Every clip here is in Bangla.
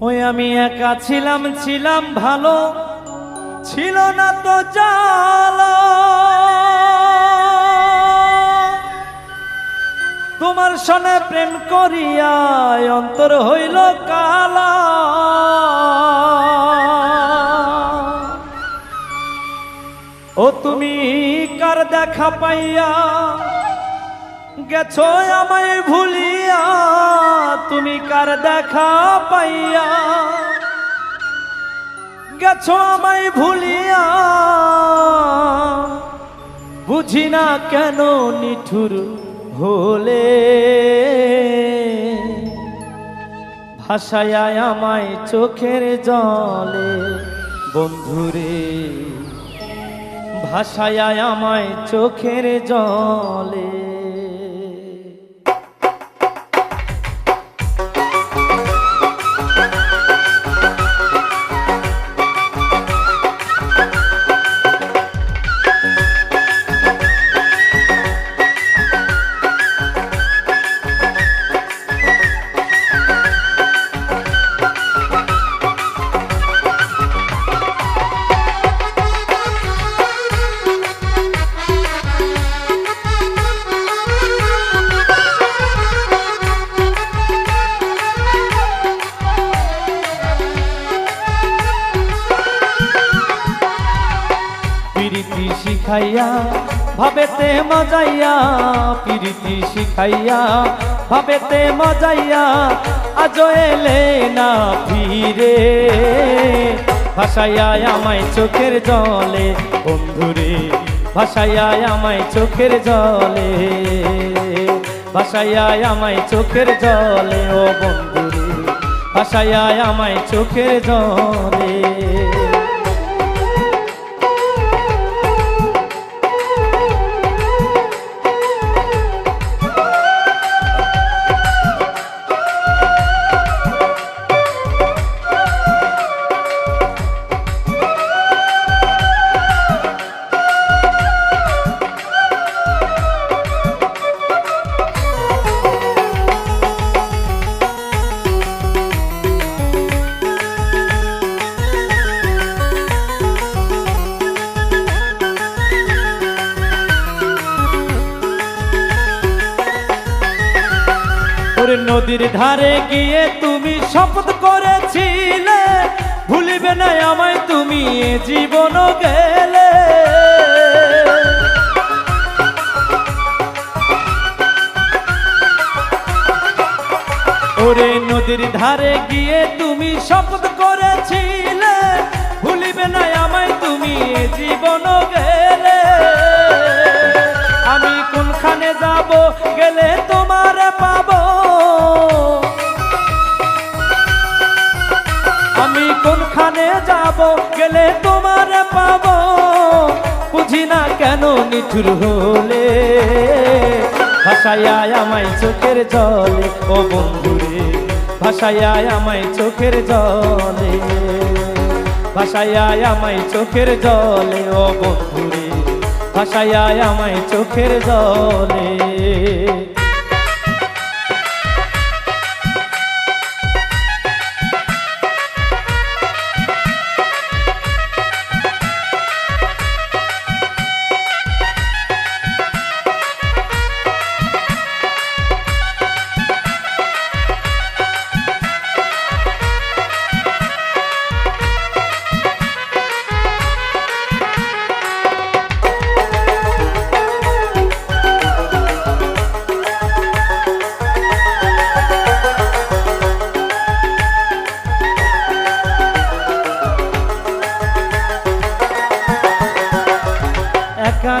ওই আমি একা ছিলাম ছিলাম ভালো। ছিল না তো জালা। তোমার সনে প্রেম করিয়া অন্তর হইল কালা। ও তুমি কার দেখা পাইয়া গেছো আমায় ভুলিয়া, তুমি কার দেখা পাইয়া? গেছো আমায় ভুলিয়া, বুঝি না কেন নিঠুর হলে? ভাষায় আমায় চোখের জলে বন্ধুরে ভাষায় আমায় চোখের জলে। শিখাইয়া, ভাবেতে মজাইয়া, প্রীতি শিখাইয়া, ভাবেতে মজাইয়া আজ এলে না ফিরে। ভাসাইয়া আমায় চোখের জলে, বন্ধুরে, ভাসাইয়া আমায় চোখের জলে। ভাসাইয়া আমায় চোখের জলে, ও বন্ধুরে, ভাসাইয়া আমায় চোখের জলে। ওরে নদীর ধারে গিয়ে তুমি শপথ করেছিলে। ভুলিবে না আমায় তুমি এ জীবন গেলে। ওরে নদীর ধারে গিয়ে তুমি শপথ করেছিলে। কোনখানে যাব, গেলে তোমার পাব। বুঝি না কেন নিঠুর হলে। ভাসাইয়া আমায় চোখের জলে, ও বন্ধুরে। ভাসাইয়া আমায় চোখের জলে। ভাসাইয়া আমায় চোখের জলে, ও বন্ধুরে। ভাসাইয়া আমায় চোখের জলে।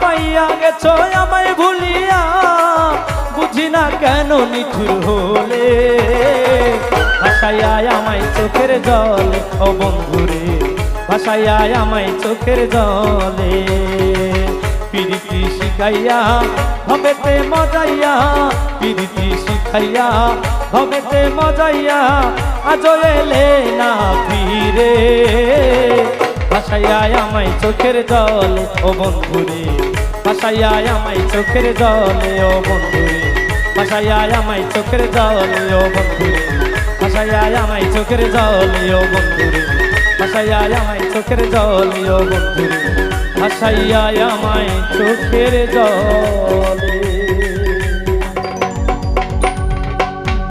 পাইয়া গেছো, আমায় ভুলিয়া। বুঝি না কেন নিঠুর হলে। ভাসাইয়া আমায় চোখের জলে, ও বন্ধুরে ভাসাইয়া আমায় চোখের জলে। পিরিতি শিখাইয়া, ভবেতে মজাইয়া, পিরিতি শিখাইয়া, ভবেতে মজাইয়া আজ এলে না ফিরে। ভাসাইয়া আমায় চোখের জলে, ও বন্ধুরে। ভাসাইয়া আমায় চোখের জলে, ও বন্ধুরে। ভাসাইয়া আমায় চোখের জলে, ও বন্ধুরে। ভাসাইয়া আমায় চোখের জলে, ও বন্ধুরে। ভাসাইয়া আমায় চোখের জলে, ও বন্ধুরে। ভাসাইয়া আমায় চোখের জলে।